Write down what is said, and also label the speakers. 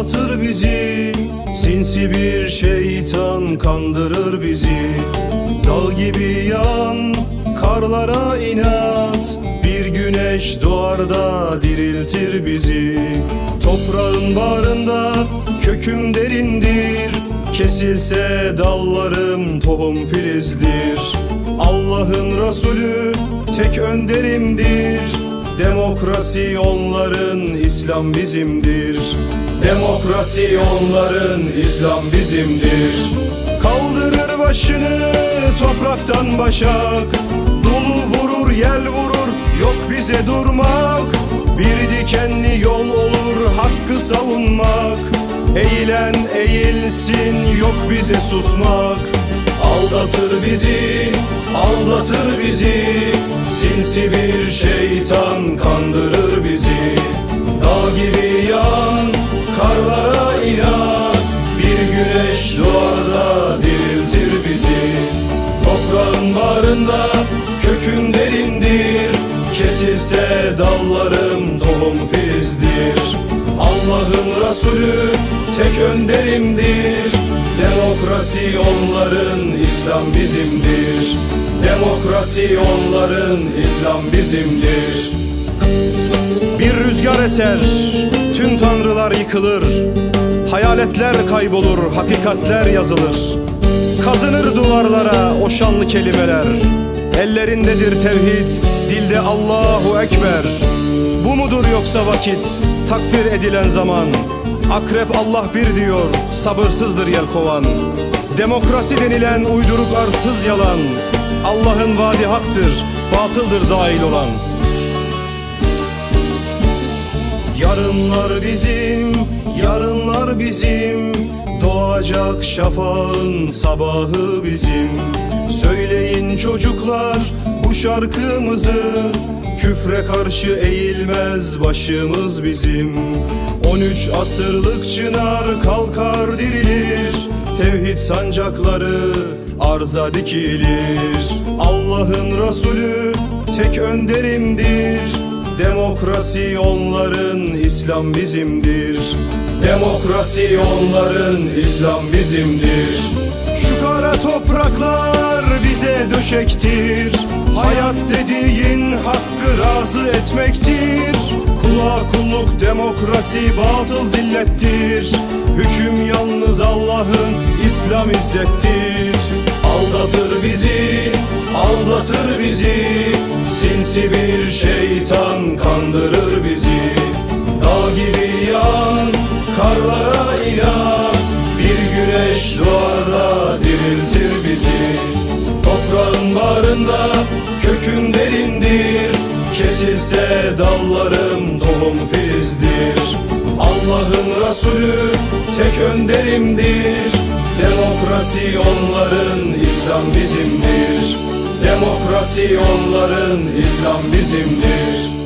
Speaker 1: aldatır bizi Sinsi bir şeytan kandırır bizi. Dağ gibi yan karlara inat Bir güneş doğar da diriltir bizi. Toprağın bağrında köküm derindir Kesilse dallarım tohum filizdir. Allah'ın Resulü tek önderimdir Demokrasi onların, İslam bizimdir. Demokrasi onların, İslam bizimdir. Kaldırır başını topraktan başak. Dolu vurur, yel vurur, yok bize durmak. Bir dikenli yol olur hakkı savunmak. Eğilen eğilsin, yok bize susmak. Aldatır bizi, aldatır bizi. Sinsi bir şeytan kandırır bizi. Dağ gibi yan, karlara inat. Bir güneş doğar da diriltir bizi. Toprağın bağrında köküm derindir. Kesilse dallarım tohum filizdir. Allah'ın Resulü tek önderimdir. Demokrasi onların, İslam bizimdir. Demokrasi onların, İslam bizimdir Bir rüzgar eser, tüm tanrılar yıkılır. Hayaletler kaybolur, hakikatler yazılır. Kazınır duvarlara o şanlı kelimeler. Ellerindedir tevhid, dilde Allahu Ekber. Bu mudur yoksa vakit, takdir edilen zaman? Akrep Allah bir diyor, sabırsızdır yelkovan. Demokrasi denilen uyduruk arsız yalan. Allah'ın vaadi haktır, batıldır zail olan Yarınlar bizim, yarınlar bizim. Doğacak şafağın sabahı bizim. Söyleyin çocuklar bu şarkımızı. Küfre karşı eğilmez başımız bizim. 13 asırlık çınar kalkar dirilir. Tevhid sancakları arza dikilir. Allah'ın Resulü tek önderimdir Demokrasi onların, İslam bizimdir. Demokrasi onların, İslam bizimdir. Şu kara topraklar bize döşektir. Hayat dediğin hakkı razı etmektir. Kula kulluk demokrasi batıl zillettir. Hüküm yalnız Allah'ın İslam izzettir. Aldatır bizi, aldatır bizi Sinsi bir şeytan kandırır bizi. Dağ gibi yan, karlara inat. Bir güneş doğar da diriltir bizi. Toprağın bağrında köküm derindir. Kesilse dallarım tohum filizdir. Allah'ın Resulü tek önderimdir. Demokrasi onların, İslam bizimdir Demokrasi onların, İslam bizimdir